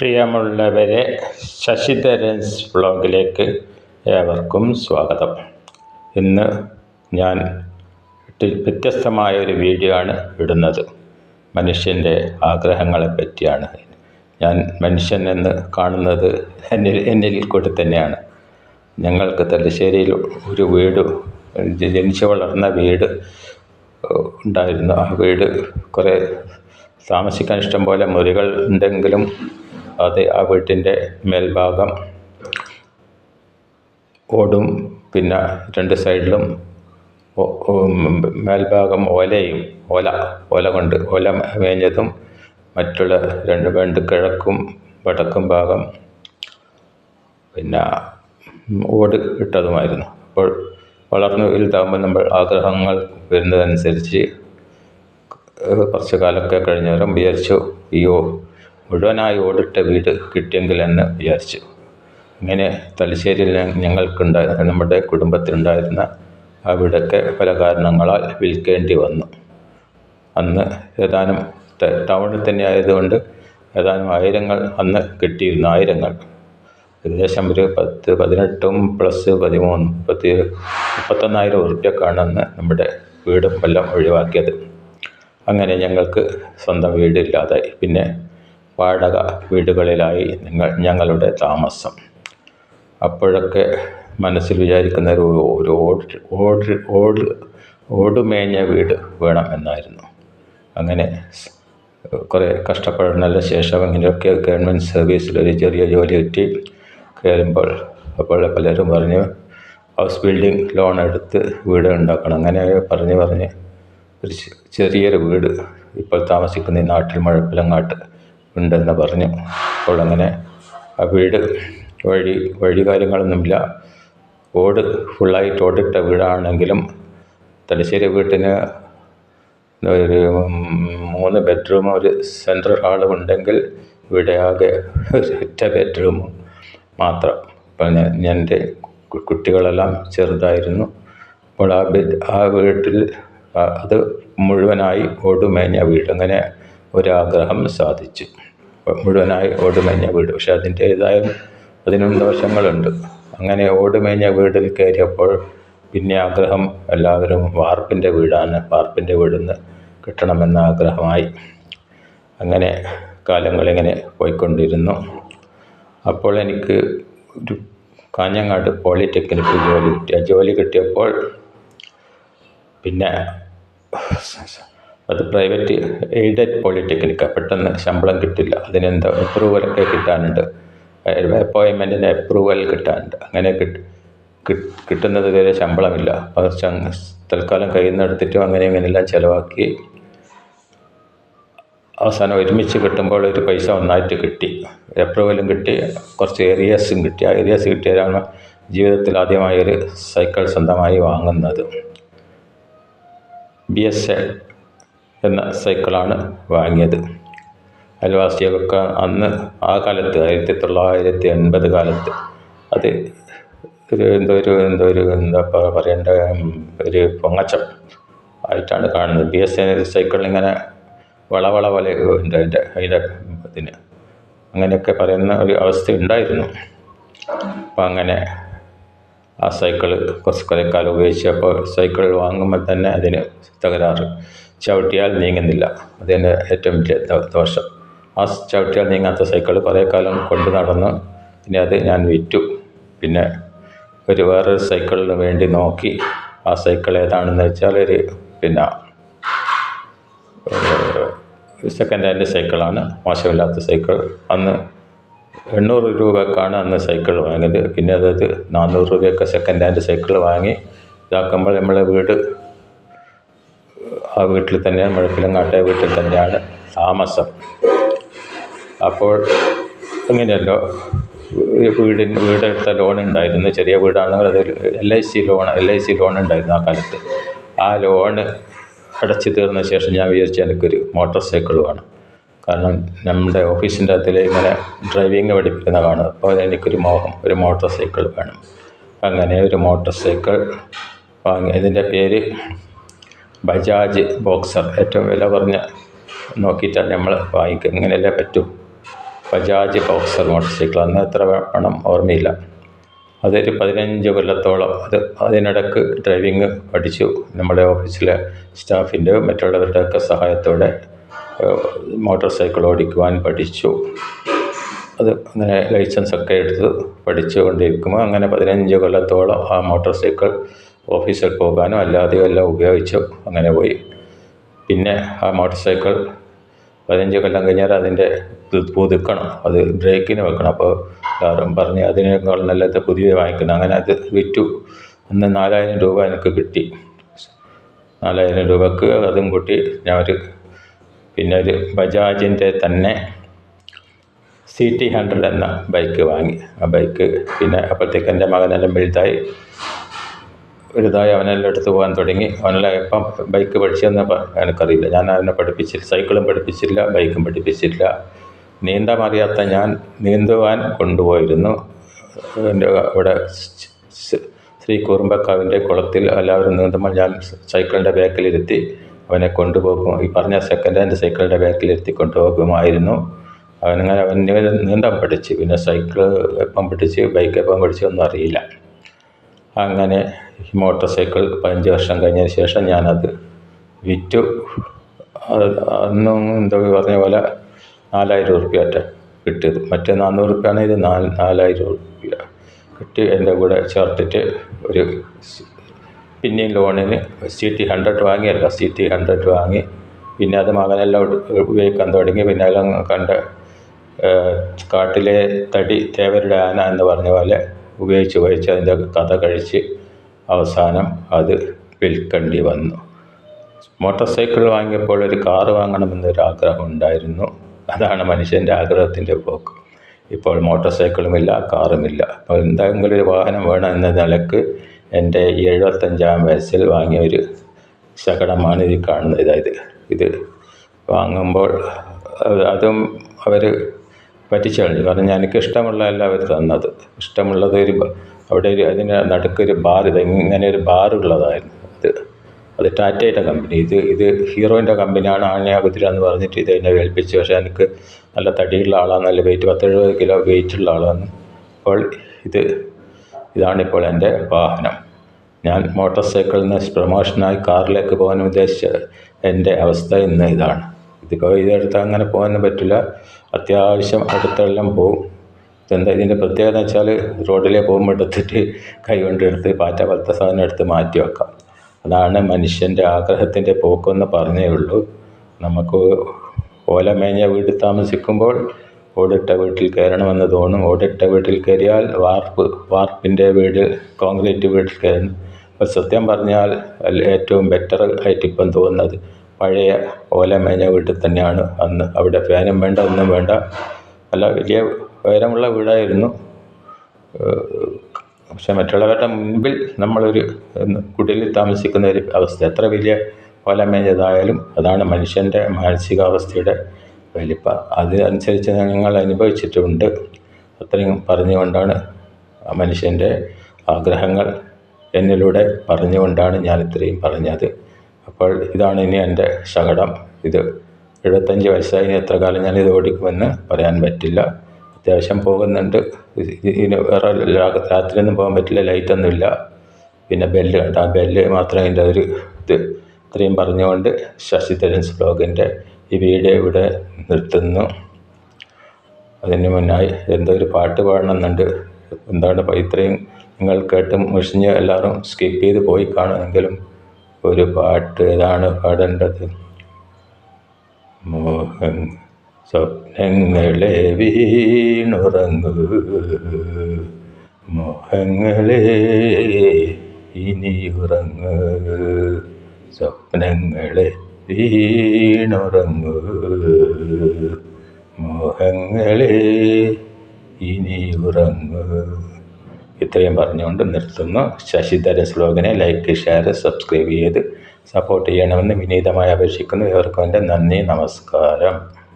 പ്രിയമുള്ളവരെ ശശിധരൻസ് വ്ളോഗിലേക്ക് ഏവർക്കും സ്വാഗതം. ഇന്ന് ഞാൻ വ്യത്യസ്തമായൊരു വീഡിയോ ആണ് ഇടുന്നത്. മനുഷ്യന്റെ ആഗ്രഹങ്ങളെ പറ്റിയാണ്. ഞാൻ മനുഷ്യൻ എന്ന് കാണുന്നത് എന്നിൽ എന്നിൽ കൂടി തന്നെയാണ്. ഞങ്ങൾക്ക് തലശ്ശേരിയിൽ ഒരു വീട് ജനിച്ചു വളർന്ന വീട് ഉണ്ടായിരുന്നു. ആ വീട് കുറേ താമസിക്കാൻ ഇഷ്ടംപോലെ മുറികൾ ഉണ്ടെങ്കിലും അത് ആ വീട്ടിന്റെ മേൽഭാഗം ഓടും. പിന്നെ രണ്ട് സൈഡിലും മേൽഭാഗം ഓലയും ഓല ഓല കൊണ്ട് ഓല മേഞ്ഞതും മറ്റുള്ള രണ്ട് രണ്ട് കിഴക്കും വടക്കും ഭാഗം പിന്നെ ഓട് ഇട്ടതുമായിരുന്നു. അപ്പോൾ വളർന്നു വലുതാകുമ്പോൾ നമ്മൾ ആഗ്രഹങ്ങൾ വരുന്നതനുസരിച്ച് കുറച്ച് കാലമൊക്കെ കഴിഞ്ഞേരം വിചാരിച്ചു ഓ- മുഴുവനായി ഓടിട്ട വീട് കിട്ടിയെങ്കിൽ എന്ന് വിചാരിച്ചു. ഇങ്ങനെ തലശ്ശേരിയിൽ ഞങ്ങൾക്കുണ്ടായ നമ്മുടെ കുടുംബത്തിലുണ്ടായിരുന്ന ആ വീടൊക്കെ പല കാരണങ്ങളാൽ വിൽക്കേണ്ടി വന്നു. അന്ന് ഏതാനും ടൗണിൽ തന്നെ ആയതുകൊണ്ട് ഏതാനും ആയിരങ്ങൾ അന്ന് കിട്ടിയിരുന്നു ആയിരങ്ങൾ. ഏകദേശം ഒരു പത്ത് പതിനെട്ടും പ്ലസ് പതിമൂന്നും മുപ്പത്തി മുപ്പത്തൊന്നായിരം ഉറുപ്പ്യക്കാണ് അന്ന് നമ്മുടെ വീടും എല്ലാം ഒഴിവാക്കിയത്. അങ്ങനെ ഞങ്ങൾക്ക് സ്വന്തം വീടില്ലാതായി. പിന്നെ വാടക വീടുകളിലായി നിങ്ങൾ ഞങ്ങളുടെ താമസം. അപ്പോഴൊക്കെ മനസ്സിൽ വിചാരിക്കുന്ന ഒരു ഒരു ഓട് ഓട് ഓട് ഓടുമേഞ്ഞ വീട് വേണം എന്നായിരുന്നു. അങ്ങനെ കുറേ കഷ്ടപ്പെടുന്നതിന് ശേഷം ഇങ്ങനെയൊക്കെ ഗവൺമെന്റ് സർവീസിൽ ഒരു ചെറിയ ജോലി കിട്ടി കയറുമ്പോൾ അപ്പോൾ പലരും പറഞ്ഞു ഹൗസ് ബിൽഡിംഗ് ലോൺ എടുത്ത് വീട് ഉണ്ടാക്കണം. അങ്ങനെ പറഞ്ഞ് പറഞ്ഞ് ഒരു ചെറിയൊരു വീട് ഇപ്പോൾ താമസിക്കുന്ന ഈ നാട്ടിൽ മഴപ്പിലങ്ങാട്ട് ഉണ്ടെന്ന് പറഞ്ഞു. അപ്പോൾ അങ്ങനെ ആ വീട് വഴി വഴി കാര്യങ്ങളൊന്നുമില്ല. ഓട് ഫുള്ളായിട്ട് ഓടിട്ട വീടാണെങ്കിലും തലശ്ശേരി വീട്ടിന് ഒരു മൂന്ന് ബെഡ്റൂം ഒരു സെൻട്രൽ ഹാളും ഉണ്ടെങ്കിൽ ഇവിടെ ആകെ ഒറ്റ ബെഡ്റൂം മാത്രം. അപ്പോൾ ഞാൻ ഞാൻ എന്റെ കുട്ടികളെല്ലാം ചെറുതായിരുന്നു. അപ്പോൾ ആ ബെഡ് ആ വീട്ടിൽ അത് മുഴുവനായി ഓടുമേഞ്ഞ വീട്. അങ്ങനെ ഒരാഗ്രഹം സാധിച്ചു. മുഴുവനായി ഓടുമേഞ്ഞ വീട്. പക്ഷെ അതിന്റേതായ അതിനും ദോഷങ്ങളുണ്ട് അങ്ങനെ ഓടുമേഞ്ഞ വീട്ടിൽ കയറിയപ്പോൾ പിന്നെ ആഗ്രഹം എല്ലാവരും വാർപ്പിന്റെ വീടാണ്. വാർപ്പിന്റെ വീടിന്ന് കിട്ടണമെന്ന ആഗ്രഹമായി. അങ്ങനെ കാലങ്ങളിങ്ങനെ പോയിക്കൊണ്ടിരുന്നു. അപ്പോൾ എനിക്ക് ഒരു കാഞ്ഞങ്ങാട് പോളിടെക്നിക്ക് ജോലി കിട്ടിയ ജോലി കിട്ടിയപ്പോൾ പിന്നെ അത് പ്രൈവറ്റ് എയ്ഡഡ് പോളിടെക്നിക്ക പെട്ടെന്ന് ശമ്പളം കിട്ടില്ല. അതിനെന്തോ അപ്രൂവലൊക്കെ കിട്ടാനുണ്ട്. അപ്പോയിൻമെന്റിന് അപ്രൂവൽ കിട്ടാനുണ്ട്. അങ്ങനെ കിട്ടി കിട്ട്- കിട്ടുന്നത് വരെ ശമ്പളമില്ല. അപ്പം തൽക്കാലം കയ്യിൽ നിന്ന് എടുത്തിട്ടും അങ്ങനെ ഇങ്ങനെയെല്ലാം ചിലവാക്കി അവസാനം ഒരുമിച്ച് കിട്ടുമ്പോൾ ഒരു പൈസ ഒന്നായിട്ട് കിട്ടി. അപ്രൂവലും കിട്ടി. കുറച്ച് ഏരിയസും കിട്ടി. ആ ഏരിയസ് കിട്ടിയതാണ് ജീവിതത്തിൽ ആദ്യമായൊരു സൈക്കിൾ സ്വന്തമായി വാങ്ങുന്നത്. ബി എസ് എന്ന സൈക്കിളാണ് വാങ്ങിയത്. അയൽവാസികൾക്ക് അന്ന് ആ കാലത്ത് ആയിരത്തി തൊള്ളായിരത്തി എൺപത് കാലത്ത് അത് ഒരു എന്തോ ഒരു എന്തോ ഒരു എന്താ പറയേണ്ട ഒരു പൊങ്ങച്ചം ആയിട്ടാണ് കാണുന്നത്. ബി എസ് എൻ സൈക്കിളിൽ ഇങ്ങനെ വളവള വല ഉണ്ട് അതിന്റെ അതിന്റെ ഇതിന് അങ്ങനെയൊക്കെ പറയുന്ന ഒരു അവസ്ഥ ഉണ്ടായിരുന്നു. അപ്പം അങ്ങനെ ആ സൈക്കിൾ കുറച്ച് കുറേ കാലം ഉപയോഗിച്ചപ്പോൾ സൈക്കിൾ വാങ്ങുമ്പോൾ തന്നെ അതിന് തകരാറ്. ചവിട്ടിയാൽ നീങ്ങുന്നില്ല. അതിന്റെ ഏറ്റവും വലിയ ദോഷം. ആ ചവിട്ടിയാൽ നീങ്ങാത്ത സൈക്കിൾ കുറേ കാലം കൊണ്ട് നടന്ന്. പിന്നെ അത് ഞാൻ വിറ്റു. പിന്നെ ഒരു വേറൊരു സൈക്കിളിന് വേണ്ടി നോക്കി. ആ സൈക്കിൾ ഏതാണെന്ന് വെച്ചാൽ ഒരു പിന്നെ സെക്കൻഡ് ഹാൻഡ് സൈക്കിളാണ്. മോശമില്ലാത്ത സൈക്കിൾ. അന്ന് എണ്ണൂറ് രൂപക്കാണ് അന്ന് സൈക്കിൾ വാങ്ങിയത്. പിന്നെ അതായത് നാനൂറ് രൂപയൊക്കെ സെക്കൻഡ് ഹാൻഡ് സൈക്കിൾ വാങ്ങി. ഇതാക്കുമ്പോൾ നമ്മളെ വീട് ആ വീട്ടിൽ തന്നെ മുഴപ്പിലങ്ങാട്ടെ വീട്ടിൽ തന്നെയാണ് താമസം. അപ്പോൾ അങ്ങനെയല്ലോ വീടിന് വീടെടുത്ത ലോൺ ഉണ്ടായിരുന്നു. ചെറിയ വീടാണെങ്കിൽ അത് L I C loan L I C loan ഉണ്ടായിരുന്നു ആ കാലത്ത്. ആ ലോണ് അടച്ചു തീർന്ന ശേഷം ഞാൻ വിചാരിച്ചു എനിക്കൊരു മോട്ടോർ സൈക്കിൾ വേണം. കാരണം നമ്മുടെ ഓഫീസിന്റെ അകത്തിൽ ഇങ്ങനെ ഡ്രൈവിങ് പഠിപ്പിക്കുന്ന കാണും. അപ്പോൾ എനിക്കൊരു മോഹം ഒരു മോട്ടോർ സൈക്കിൾ വേണം. അങ്ങനെ ഒരു മോട്ടോർ സൈക്കിൾ വാങ്ങി. ഇതിന്റെ പേര് ബജാജ് ബോക്സർ ഏറ്റവും വില കുറഞ്ഞ നോക്കിയിട്ടാണ് നമ്മൾ വാങ്ങിക്കുക ഇങ്ങനെയല്ലേ പറ്റൂ? ബജാജ് ബോക്സർ മോട്ടോർ സൈക്കിൾ അന്ന് എത്ര പണം? ഓർമ്മയില്ല. അതൊരു പതിനഞ്ച് കൊല്ലത്തോളം. അത് അതിനിടക്ക് ഡ്രൈവിങ് പഠിച്ചു. നമ്മുടെ ഓഫീസിലെ സ്റ്റാഫിന്റെ മറ്റുള്ളവരുടെയൊക്കെ സഹായത്തോടെ മോട്ടോർ സൈക്കിൾ ഓടിക്കുവാൻ പഠിച്ചു. അത് അങ്ങനെ ലൈസൻസൊക്കെ എടുത്ത് പഠിച്ചു കൊണ്ടിരിക്കുമ്പോൾ അങ്ങനെ പതിനഞ്ച് കൊല്ലത്തോളം ആ മോട്ടോർ സൈക്കിൾ ഓഫീസിൽ പോകാനോ അല്ലാതെയോ എല്ലാം ഉപയോഗിച്ചു അങ്ങനെ പോയി. പിന്നെ ആ മോട്ടോർ സൈക്കിൾ പതിനഞ്ച് കൊല്ലം കഴിഞ്ഞാൽ അതിന്റെ പുതുക്കണം. അത് ബ്രേക്കിന് വെക്കണം. അപ്പോൾ എല്ലാവരും പറഞ്ഞ് അതിനേക്കാൾ നല്ലത് പുതിയത് വാങ്ങിക്കണം. അങ്ങനെ അത് വിറ്റു. അന്ന് നാലായിരം രൂപ എനിക്ക് കിട്ടി. നാലായിരം രൂപക്ക് അതും കൂട്ടി ഞാൻ ഒരു പിന്നെ ഒരു ബജാജിന്റെ തന്നെ സി ടി ഹൺഡ്രഡ് എന്ന ബൈക്ക് വാങ്ങി. ആ ബൈക്ക് പിന്നെ അപ്പോഴത്തേക്ക് എന്റെ മകനെല്ലാം വലുതായി. വലുതായി അവനെല്ലാം എടുത്ത് പോകാൻ തുടങ്ങി. അവനെല്ലാം എപ്പം ബൈക്ക് പഠിച്ചതെന്ന് എനിക്കറിയില്ല. ഞാൻ അവനെ പഠിപ്പിച്ചില്ല. സൈക്കിളും പഠിപ്പിച്ചില്ല ബൈക്കും പഠിപ്പിച്ചില്ല. നീന്താൻ അറിയാത്ത ഞാൻ നീന്തുവാൻ കൊണ്ടുപോയിരുന്നു. എന്റെ അവിടെ ശ്രീ കുറുമ്പക്കാവിന്റെ കുളത്തിൽ എല്ലാവരും നീന്തുമ്പോൾ ഞാൻ സൈക്കിളിന്റെ ബാക്കിലിരുത്തി അവനെ കൊണ്ടുപോകും. ഈ പറഞ്ഞ സെക്കൻഡ് ഹാൻഡ് സൈക്കിളിന്റെ ബാക്കിലിരുത്തി കൊണ്ടുപോകുമായിരുന്നു. അവനങ്ങനെ അവൻ നീന്താൻ പഠിച്ച്. പിന്നെ സൈക്കിൾ എപ്പം പഠിച്ച് ബൈക്ക് എപ്പം പഠിച്ചൊന്നും അറിയില്ല. അങ്ങനെ മോട്ടോർ സൈക്കിൾ പതിനഞ്ച് വർഷം കഴിഞ്ഞതിന് ശേഷം ഞാനത് വിറ്റു. അന്നും എന്തോ പറഞ്ഞ പോലെ നാലായിരം ഉറുപ്പ്യാറ്റ കിട്ടിയത്. മറ്റേ നാനൂറ് ഉറുപ്പ്യാണ് ഇത് നാല് നാലായിരം ഉറുപ്പ്യ കിട്ടി. എന്റെ കൂടെ ചേർത്തിട്ട് ഒരു പിന്നെയും ലോണിന് സി ടി ഹൺഡ്രഡ് വാങ്ങിയല്ല. സി ടി ഹൺഡ്രഡ് വാങ്ങി. പിന്നെ അത് മകനെല്ലാം ഉപയോഗിക്കാൻ തുടങ്ങി. പിന്നെ എല്ലാം കണ്ട് കാട്ടിലെ തടി തേവരുടെ ആന എന്ന് പറഞ്ഞ പോലെ ഉപയോഗിച്ച് ഉപയോഗിച്ച് അതിന്റെ കഥ കഴിച്ച് അവസാനം അത് വിൽക്കേണ്ടി വന്നു. മോട്ടോർ സൈക്കിൾ വാങ്ങിയപ്പോൾ ഒരു കാറ് വാങ്ങണമെന്നൊരാഗ്രഹം ഉണ്ടായിരുന്നു. അതാണ് മനുഷ്യന്റെ ആഗ്രഹത്തിന്റെ പോക്ക്. ഇപ്പോൾ മോട്ടോർ സൈക്കിളുമില്ല കാറുമില്ല. അപ്പോൾ എന്തെങ്കിലും ഒരു വാഹനം വേണം എന്ന നിലയ്ക്ക് എന്റെ എഴുപത്തഞ്ചാം വയസ്സിൽ വാങ്ങിയ ഒരു ശകടമാണ് ഇത് കാണുന്നത്. ഇതായത് ഇത് വാങ്ങുമ്പോൾ അതും അവർ പറ്റിച്ചു കളഞ്ഞു കാരണം എനിക്ക് ഇഷ്ടമുള്ളതല്ല അവർ തന്നത്. ഇഷ്ടമുള്ളത് ഒരു അവിടെ ഒരു അതിന് നടുക്കൊരു ബാർ ഇത് ഇങ്ങനെ ഒരു ബാർ ഉള്ളതായിരുന്നു അത്. അത് ടാറ്റയുടെ കമ്പനി. ഇത് ഇത് ഹീറോയിന്റെ കമ്പനിയാണ് ആനയാകുതിര എന്ന് പറഞ്ഞിട്ട് ഇത് എന്നെ ഏൽപ്പിച്ചു. പക്ഷേ എനിക്ക് നല്ല തടിയുള്ള ആളാണ് നല്ല വെയിറ്റ് പത്തെഴുപത് കിലോ വെയിറ്റുള്ള ആളാണ്. അപ്പോൾ ഇത് ഇതാണിപ്പോൾ എന്റെ വാഹനം. ഞാൻ മോട്ടോർ സൈക്കിളിൽ നിന്ന് പ്രൊമോഷനായി കാറിലേക്ക് പോകാൻ ഉദ്ദേശിച്ച എന്റെ അവസ്ഥ ഇന്ന് ഇതാണ്. ഇതിപ്പോൾ ഇതെടുത്ത് അങ്ങനെ പോകാനും പറ്റില്ല. അത്യാവശ്യം അടുത്തെല്ലാം പോകും ഇതെന്താ ഇതിന്റെ പ്രത്യേകത എന്ന് വെച്ചാൽ റോഡിലെ പോകുമ്പോൾ എടുത്തിട്ട് കൈ കൊണ്ട് എടുത്ത് പാറ്റ പോലത്തെ സാധനം എടുത്ത് മാറ്റി വെക്കാം. അതാണ് മനുഷ്യന്റെ ആഗ്രഹത്തിന്റെ പോക്കെന്ന് പറഞ്ഞേ ഉള്ളൂ. നമുക്ക് ഓല മേഞ്ഞ വീട് താമസിക്കുമ്പോൾ ഓടിട്ട വീട്ടിൽ കയറണമെന്ന് തോന്നും. ഓടിട്ട വീട്ടിൽ കയറിയാൽ വാർപ്പ് വാർപ്പിന്റെ വീട് കോൺക്രീറ്റ് വീട്ടിൽ കയറണം അപ്പോൾ സത്യം പറഞ്ഞാൽ ഏറ്റവും ബെറ്റർ ആയിട്ട് ഇപ്പം തോന്നുന്നത് പഴയ ഓല മേഞ്ഞ വീട്ടിൽ തന്നെയാണ് അന്ന്. അവിടെ ഫാനും വേണ്ട ഒന്നും വേണ്ട. നല്ല വലിയ ഉയരമുള്ള വീടായിരുന്നു. പക്ഷെ മറ്റുള്ളവരുടെ മുൻപിൽ നമ്മളൊരു കുടിലിൽ താമസിക്കുന്ന ഒരു അവസ്ഥ. എത്ര വലിയ ഓല മേഞ്ഞതായാലും അതാണ് മനുഷ്യന്റെ മാനസികാവസ്ഥയുടെ വലിപ്പം. അതിനനുസരിച്ച് ഞങ്ങൾ അനുഭവിച്ചിട്ടുണ്ട്. അത്രയും പറഞ്ഞുകൊണ്ടാണ് മനുഷ്യന്റെ ആഗ്രഹങ്ങൾ എന്നിലൂടെ പറഞ്ഞുകൊണ്ടാണ് ഞാൻ ഇത്രയും പറഞ്ഞത്. അപ്പോൾ ഇതാണ് ഇനി എന്റെ ശകടം. ഇത് എഴുപത്തഞ്ച് വയസ്സായി എത്ര കാലം ഞാൻ ഇത് ഓടിക്കുമെന്ന് പറയാൻ പറ്റില്ല. അത്യാവശ്യം പോകുന്നുണ്ട്. ഇതിന് വേറെ രാത്രിയൊന്നും പോകാൻ പറ്റില്ല ലൈറ്റൊന്നുമില്ല. പിന്നെ ബെല്ല് കണ്ട ആ ബെല്ല് മാത്രം അതിന്റെ ഒരു ഇത്. ഇത്രയും പറഞ്ഞുകൊണ്ട് ശശിധരൻസ് ബ്ലോഗിന്റെ ഈ വീഡിയോ ഇവിടെ നിർത്തുന്നു. അതിന് മുന്നായി എന്തോ ഒരു പാട്ട് പാടണമെന്നുണ്ട്. എന്താണ് ഇത്രയും നിങ്ങൾ കേട്ട് മുഷിഞ്ഞ് എല്ലാവരും സ്കിപ്പ് ചെയ്ത് പോയി കാണുമെങ്കിലും ഒരു പാട്ട് ഏതാണ് പാടേണ്ടത്. മോഹൻ സ്വപ്നങ്ങളെ വീണുറങ്ങു. മോഹങ്ങളെ ഇനിയുറങ്ങ്. സ്വപ്നങ്ങളെ വീണുറങ്ങു. മോഹങ്ങളെ ഇനിയുറങ്ങു. ഇത്രയും പറഞ്ഞുകൊണ്ട് നിർത്തുന്നു. ശശിധര സ്ലോഗനെ ലൈക്ക് ഷെയർ സബ്സ്ക്രൈബ് ചെയ്ത് സപ്പോർട്ട് ചെയ്യണമെന്ന് വിനീതമായി അപേക്ഷിക്കുന്നു. ഏവർക്കും എന്റെ നന്ദി നമസ്കാരം.